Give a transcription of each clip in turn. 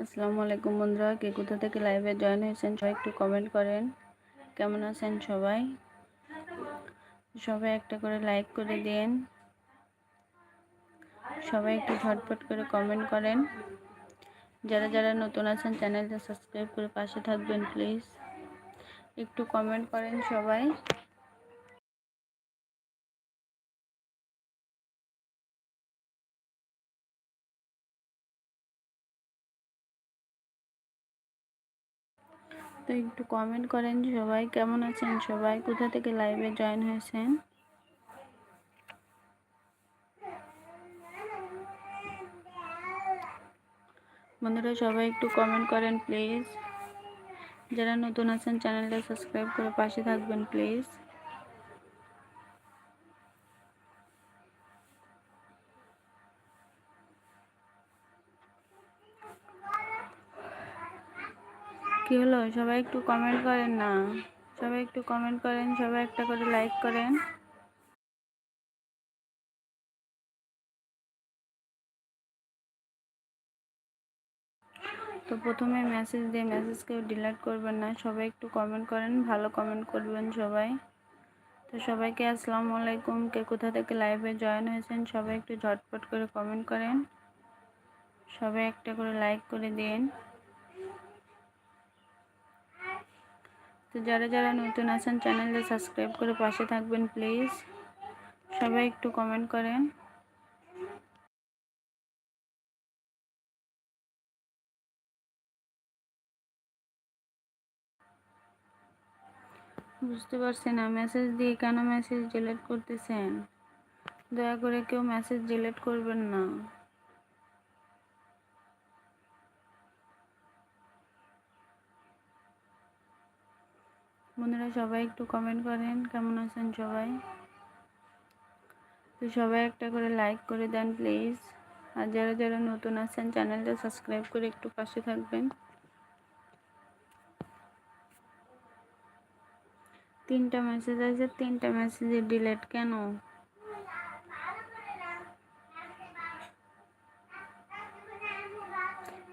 আসসালামু আলাইকুম বন্ধুরা, কে কোথা থেকে লাইভে জয়েন হয়েছেন সবাই একটু কমেন্ট করেন। কেমন আছেন সবাই? সবাই একটা করে লাইক করে দিন। সবাই একটু ঝটপট করে কমেন্ট করেন। যারা যারা নতুন আছেন চ্যানেলটা সাবস্ক্রাইব করে পাশে থাকবেন প্লিজ একটু কমেন্ট করেন সবাই। তো একটু কমেন্ট করেন সবাই কেমন আছেন? সবাই কোথা থেকে লাইভে জয়েন হয়েছেন? বন্ধুরা, সবাই একটু কমেন্ট করেন প্লিজ যারা নতুন আছেন চ্যানেলটা সাবস্ক্রাইব করে পাশে থাকবেন প্লিজ কি হলো? সবাই একটু কমেন্ট করেন না। সবাই একটু কমেন্ট করেন, সবাই একটা করে লাইক করেন। তো প্রথমে মেসেজ দিয়ে মেসেজ কেউ ডিলিট করবেন না, সবাই একটু কমেন্ট করেন, ভালো কমেন্ট করবেন সবাই। তো সবাইকে আসসালামু আলাইকুম, কে কোথা থেকে লাইভে জয়েন হয়েছেন, সবাই একটু ঝটপট করে কমেন্ট করেন। সবাই একটা করে লাইক করে দিন। তো যারা যারা নতুন আছেন, চ্যানেলটা সাবস্ক্রাইব করে পাশে থাকবেন, প্লিজ। সবাই একটু কমেন্ট করেন। বুঝতে পারছি না মেসেজ দিয়ে কেন মেসেজ ডিলিট করতেছেন? দয়া করে কেউ মেসেজ ডিলিট করবেন না। বন্ধুরা সবাই একটু কমেন্ট করেন, কেমন আছেন সবাই? তো সবাই একটা করে লাইক করে দেন প্লিজ আর যারা যারা নতুন আছেন চ্যানেলটা সাবস্ক্রাইব করে একটু পাশে থাকবেন। তিনটা মেসেজ আছে, তিনটা মেসেজে ডিলেট কেন?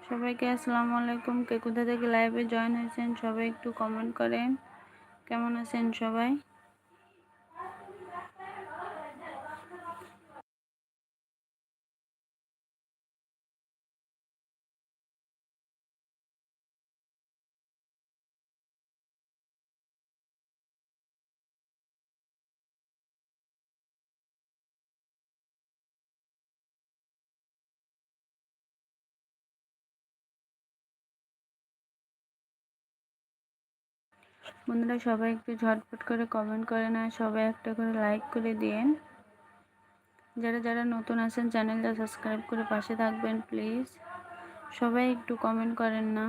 সবাইকে আসসালামু আলাইকুম। কে কোথা থেকে লাইভে জয়েন হয়েছেন, সবাই একটু কমেন্ট করেন। কেমন আছেন সবাই? বন্ধুরা সবাই একটু ঝটপট করে কমেন্ট করেন আর সবাই একটা করে লাইক করে দিন যারা যারা নতুন আছেন চ্যানেলটা সাবস্ক্রাইব করে পাশে থাকবেন প্লিজ সবাই একটু কমেন্ট করেন না।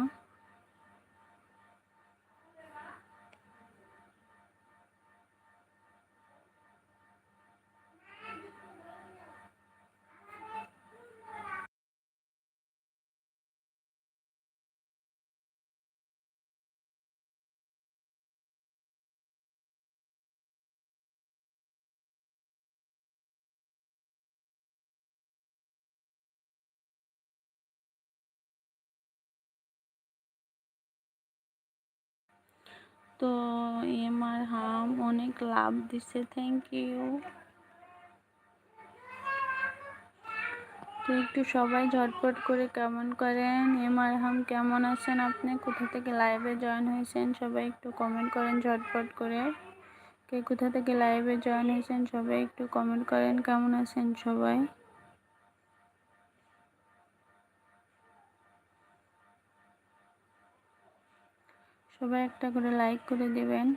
তো এমআর হাম অনেক লাভ দিছে থ্যাংক ইউ তো একটু সবাই ঝটপট করে কেমন করেন? এমআর হাম কেমন আছেন? আপনি কোথা থেকে লাইভে জয়েন হয়েছেন? সবাই একটু কমেন্ট করেন ঝটপট করে। কে কোথা থেকে লাইভে জয়েন হয়েছেন? সবাই একটু কমেন্ট করেন, কেমন আছেন সবাই? সবাই একটা করে লাইক করে দেবেন।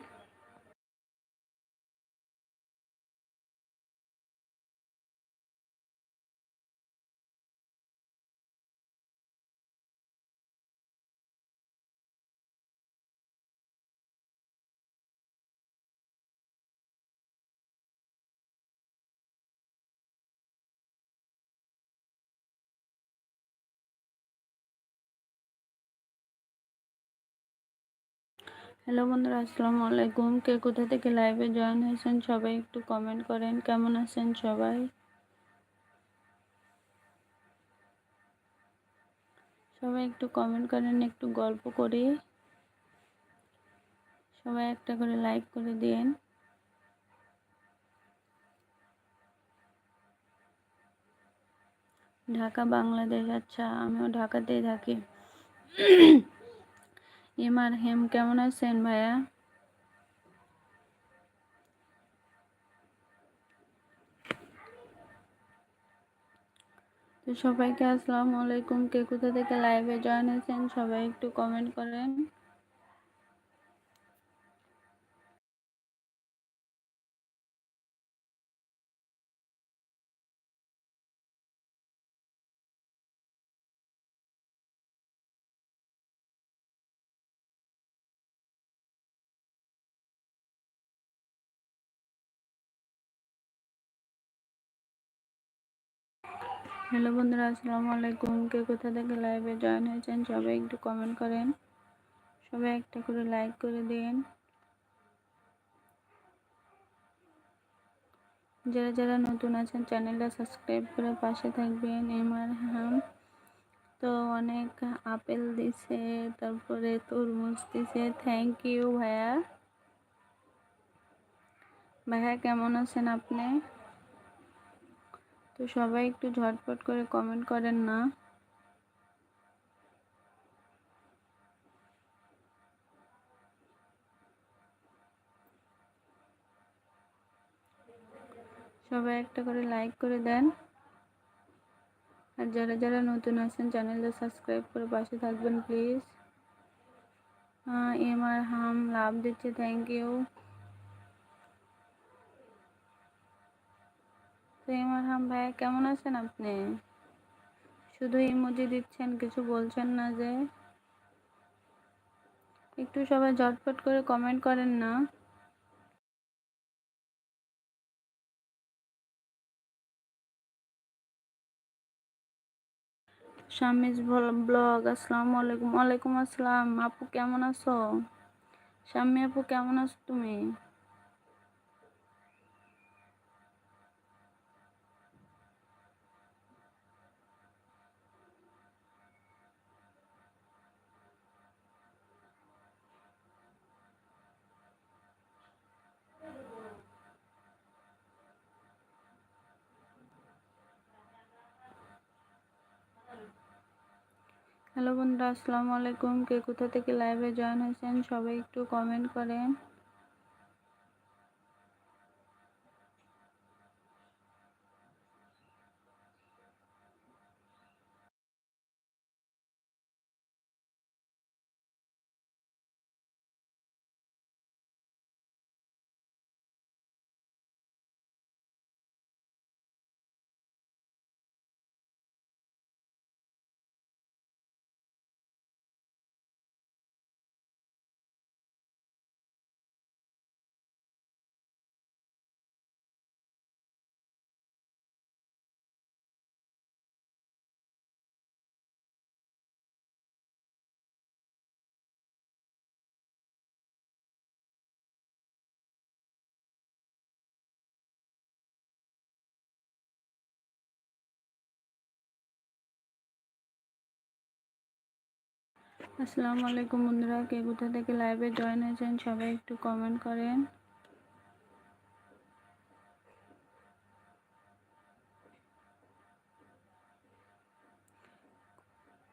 হ্যালো বন্ধুরা, আসসালামু আলাইকুম। কে কোথা থেকে লাইভে জয়েন হয়েছেন সবাই একটু কমেন্ট করেন। কেমন আছেন সবাই? সবাই একটু কমেন্ট করেন, একটু গল্প করি। সবাই একটা করে লাইক করে দিন ঢাকা, বাংলাদেশ আচ্ছা আমিও ঢাকাতেই থাকি। ইমার হেম, কেমন আছেন ভাইয়া? তো সবাইকে আসসালামু আলাইকুম। কে কোথা থেকে লাইভে জয়েন হয়েছেন সবাই একটু কমেন্ট করেন। হ্যালো বন্ধুরা, আসসালামু আলাইকুম। কে কোথা থেকে লাইভে জয়েন হয়েছেন সবাই একটু কমেন্ট করেন। সবাই একটা করে লাইক করে দিন। যারা যারা নতুন আছেন চ্যানেলটা সাবস্ক্রাইব করে পাশে থাকবেন। এমআর হাম তো অনেক আপেল দিছে, তারপরে তরমুজ দিছে। থ্যাংক ইউ ভাইয়া। ভাইয়া, কেমন আছেন আপনি? তো সবাই একটু ঝটপট করে কমেন্ট করেন না। সবাই একটা করে লাইক করে দেন। আর যারা যারা নতুন আছেন, চ্যানেলটা সাবস্ক্রাইব করে পাশে থাকবেন প্লিজ এম আর হাম লাভ দিচ্ছে থ্যাংক ইউ তো এমআর হাম ভাইয়া কেমন আছেন আপনি? শুধু ইমোজি দিচ্ছেন, কিছু বলছেন না যে। একটু সবাই ঝটপট করে কমেন্ট করেন না। শামিজ ব্লগ, আসসালামু আলাইকুম। ওয়ালাইকুম আসসালাম। আপু, কেমন আছো? শাম্মী আপু, কেমন আছো তুমি? হ্যালো বন্ধুরা আসসালামু আলাইকুম। কে কোথা থেকে লাইভে জয়েন হয়েছেন সবাই একটু কমেন্ট করেন। আসসালামু আলাইকুম বন্ধুরা কে কোথা থেকে লাইভে জয়েন হয়েছেন, সবাই একটু কমেন্ট করেন।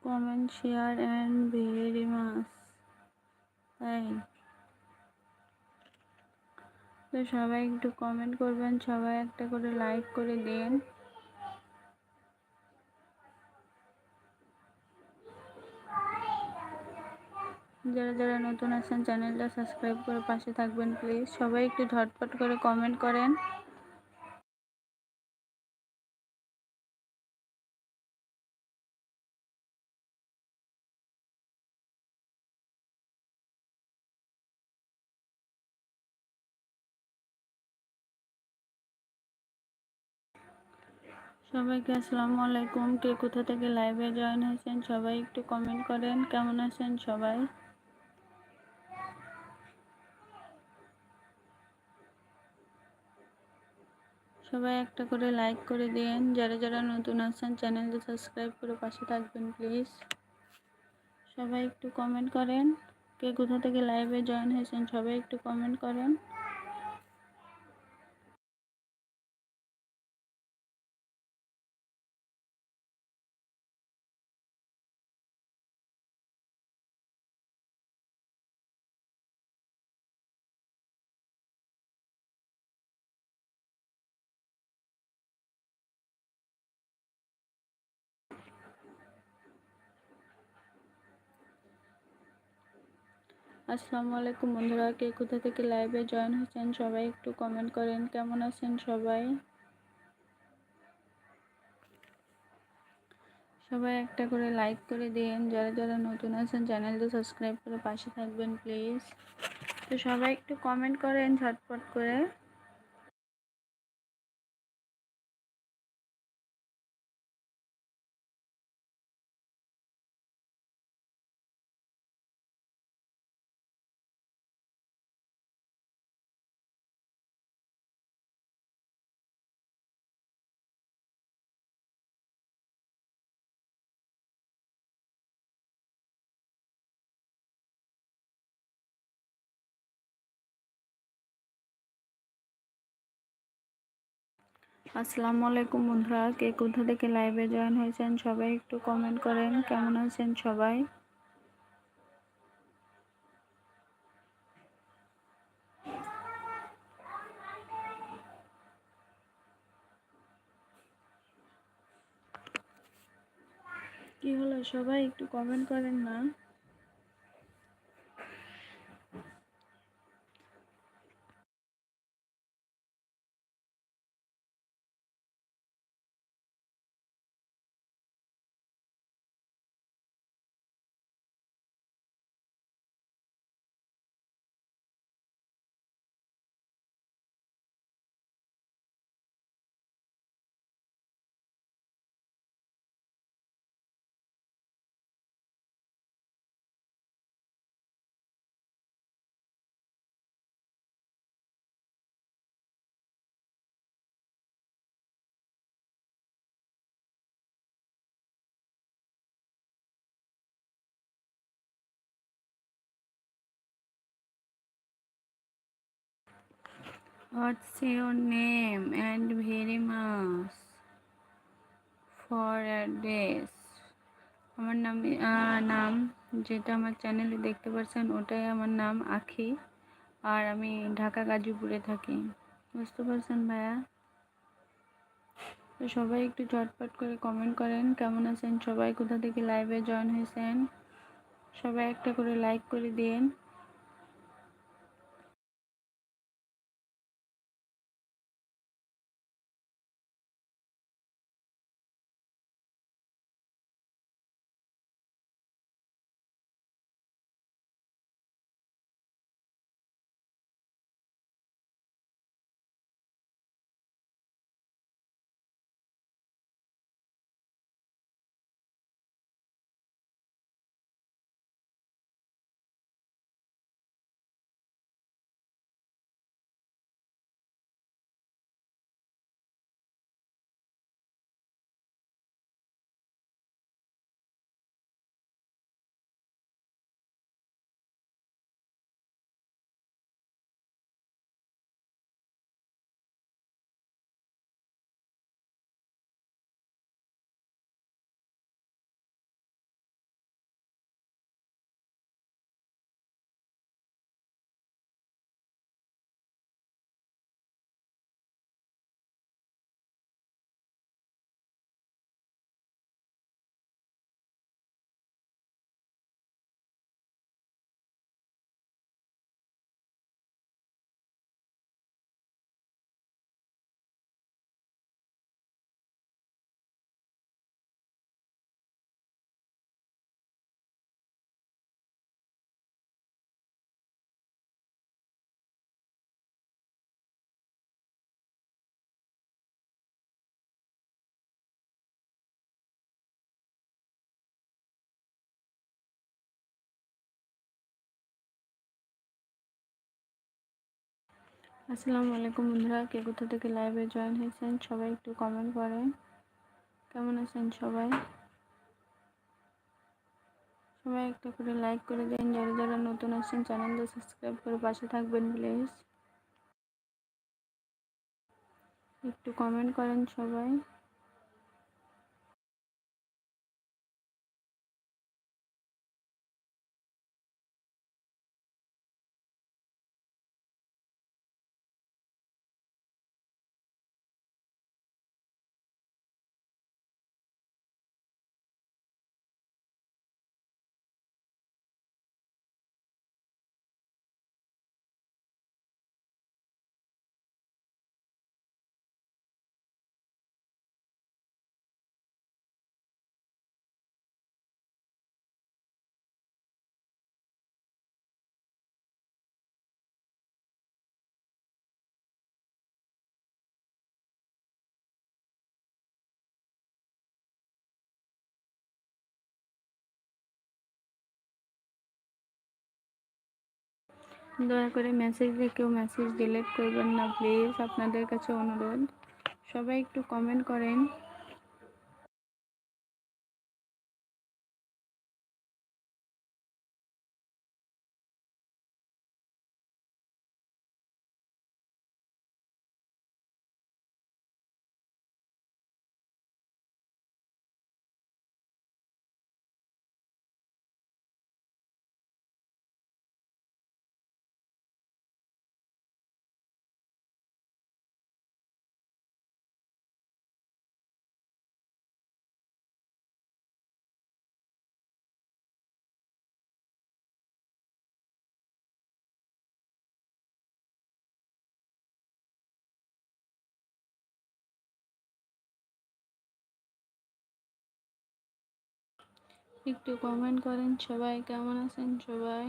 Comment share and very much তাই তো সবাই একটু কমেন্ট করবেন, সবাই একটা করে লাইক করে দিন। যারা যারা নতুন আছেন, চ্যানেলটা সাবস্ক্রাইব করে পাশে থাকবেন প্লিজ সবাই একটু ঝটপট করে কমেন্ট করেন। সবাইকে আসসালামু আলাইকুম। কে কোথা থেকে লাইভে জয়েন হয়েছেন, সবাই একটু কমেন্ট করেন। কেমন আছেন সবাই? সবাই একটা করে লাইক করে দিন যারা যারা নতুন আসছেন চ্যানেলটা সাবস্ক্রাইব করে পাশে থাকবেন প্লিজ সবাই একটু কমেন্ট করেন। কে কোথা থেকে লাইভে জয়েন হয়েছেন, সবাই একটু কমেন্ট করেন। আসসালামু আলাইকুম বন্ধুরা, কে কোথা থেকে লাইভে জয়েন হয়েছেন সবাই একটু কমেন্ট করেন, কেমন আছেন সবাই? সবাই একটা করে লাইক করে দিন, যারা যারা নতুন আছেন চ্যানেলটা সাবস্ক্রাইব করে পাশে থাকবেন প্লিজ তো সবাই একটু কমেন্ট করেন ঝটপট করে। আসসালামু আলাইকুম বন্ধুরা, কে কোথা থেকে লাইভে জয়েন হয়েছেন সবাই একটু কমেন্ট করেন, কেমন আছেন সবাই? কি হলো সবাই একটু কমেন্ট করেন না। What's your name and very much for address? আমার নাম নাম যেটা আমার চ্যানেলে দেখতে পাচ্ছেন, ওটাই আমার নাম আখি। আর আমি ঢাকা, গাজীপুরে থাকি। বুঝতে পারছেন ভাইয়া? তো সবাই একটু ঝটপট করে কমেন্ট করেন, কেমন আছেন সবাই? কোথা থেকে লাইভে জয়েন হয়েছেন? সবাই একটা করে লাইক করে দিন। আসসালামু আলাইকুম বন্ধুরা, কে কোথা থেকে লাইভে জয়েন হয়েছেন সবাই একটু কমেন্ট করেন। কেমন আছেন সবাই? সবাই একটা করে লাইক করে দেন, যারা যারা নতুন আছেন চ্যানেলটা সাবস্ক্রাইব করে পাশে থাকবেন প্লিজ একটু কমেন্ট করেন সবাই। দয়া করে মেসেজে কেউ মেসেজ ডিলিট করবেন না প্লিজ আপনাদের কাছে অনুরোধ। সবাই একটু কমেন্ট করেন। একটু কমেন্ট করেন সবাই কেমন আছেন সবাই?